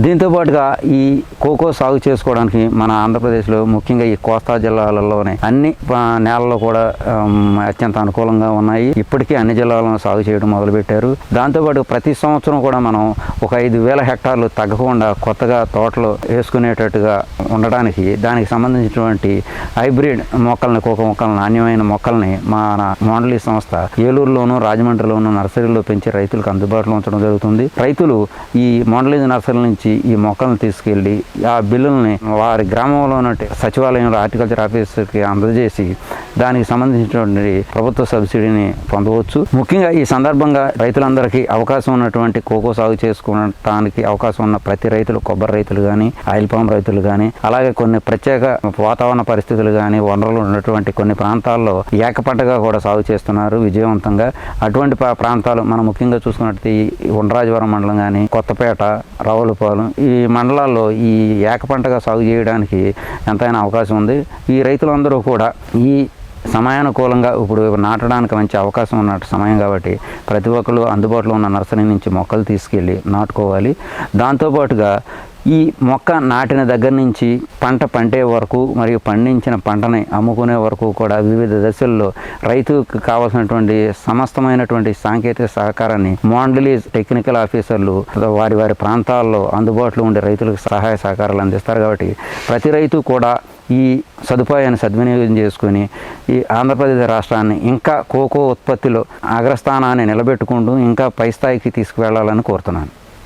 దీంతో పాటుగా ఈ కోకో సాగు చేసుకోవడానికి మన ఆంధ్రప్రదేశ్లో ముఖ్యంగా ఈ కోస్తా జిల్లాలలోనే అన్ని నేలల్లో కూడా అత్యంత అనుకూలంగా ఉన్నాయి. ఇప్పటికీ అన్ని జిల్లాలను సాగు చేయడం మొదలుపెట్టారు. దాంతోపాటు ప్రతి సంవత్సరం కూడా మనం ఒక ఐదు వేల హెక్టార్లు తగ్గకుండా కొత్తగా తోటలు వేసుకునేటట్టుగా ఉండడానికి దానికి సంబంధించినటువంటి హైబ్రిడ్ మొక్కల్ని కోక మొక్కలను నాణ్యమైన మొక్కల్ని మన మోడలీ సంస్థ ఏలూరులోను రాజమండ్రిలోను నర్సరీలో పెంచి రైతులకు అందుబాటులో ఉంచడం జరుగుతుంది. రైతులు ఈ మోడలీజ్ నర్సరీ నుంచి ఈ మొక్కలను తీసుకెళ్ళి ఆ బిల్లుల్ని వారి గ్రామంలో సచివాలయంలో హార్టికల్చర్ ఆఫీసర్కి అందజేసి దానికి సంబంధించినటువంటి ప్రభుత్వ సబ్సిడీని పొందవచ్చు. ముఖ్యంగా ఈ సందర్భంగా రైతులందరికీ అవకాశం ఉన్నటువంటి కోకో సాగు చేసుకోవడానికి అవకాశం ఉన్న ప్రతి రైతులు కొబ్బరి రైతులు కానీ ఆయిల్ పామ్ రైతులు కానీ అలాగే కొన్ని ప్రత్యేక వాతావరణ పరిస్థితులు కానీ వనరులు ఉన్నటువంటి కొన్ని ప్రాంతాల్లో ఏకపట్టగా కూడా సాగు చేస్తున్నారు విజయవంతంగా. అటువంటి ప్రాంతాలు మనం ముఖ్యంగా చూసుకున్నట్టు ఈ ఉండరాజవరం మండలం కానీ కొత్తపేట రావులపాలెం ఈ మండలాల్లో ఈ ఏకపంటగా సాగు చేయడానికి ఎంతైనా అవకాశం ఉంది. ఈ రైతులందరూ కూడా ఈ సమయానుకూలంగా ఇప్పుడు నాటడానికి మంచి అవకాశం ఉన్న సమయం కాబట్టి ప్రతి ఒక్కరు అందుబాటులో ఉన్న నర్సరీ నుంచి మొక్కలు తీసుకెళ్ళి నాటుకోవాలి. దాంతోపాటుగా ఈ మొక్క నాటిన దగ్గర నుంచి పంట పండే వరకు మరియు పండించిన పంటని అమ్ముకునే వరకు కూడా వివిధ దశల్లో రైతుకు కావాల్సినటువంటి సమస్తమైనటువంటి సాంకేతిక సహకారాన్ని మాండలీస్ టెక్నికల్ ఆఫీసర్లు వారి వారి ప్రాంతాల్లో అందుబాటులో ఉండే రైతులకు సహాయ సహకారాలు అందిస్తారు కాబట్టి ప్రతి రైతు కూడా ఈ సదుపాయాన్ని సద్వినియోగం చేసుకొని ఈ ఆంధ్రప్రదేశ్ రాష్ట్రాన్ని ఇంకా కోకో ఉత్పత్తిలో అగ్రస్థానాన్ని నిలబెట్టుకుంటూ ఇంకా పై స్థాయికి తీసుకువెళ్ళాలని కోరుతున్నాను.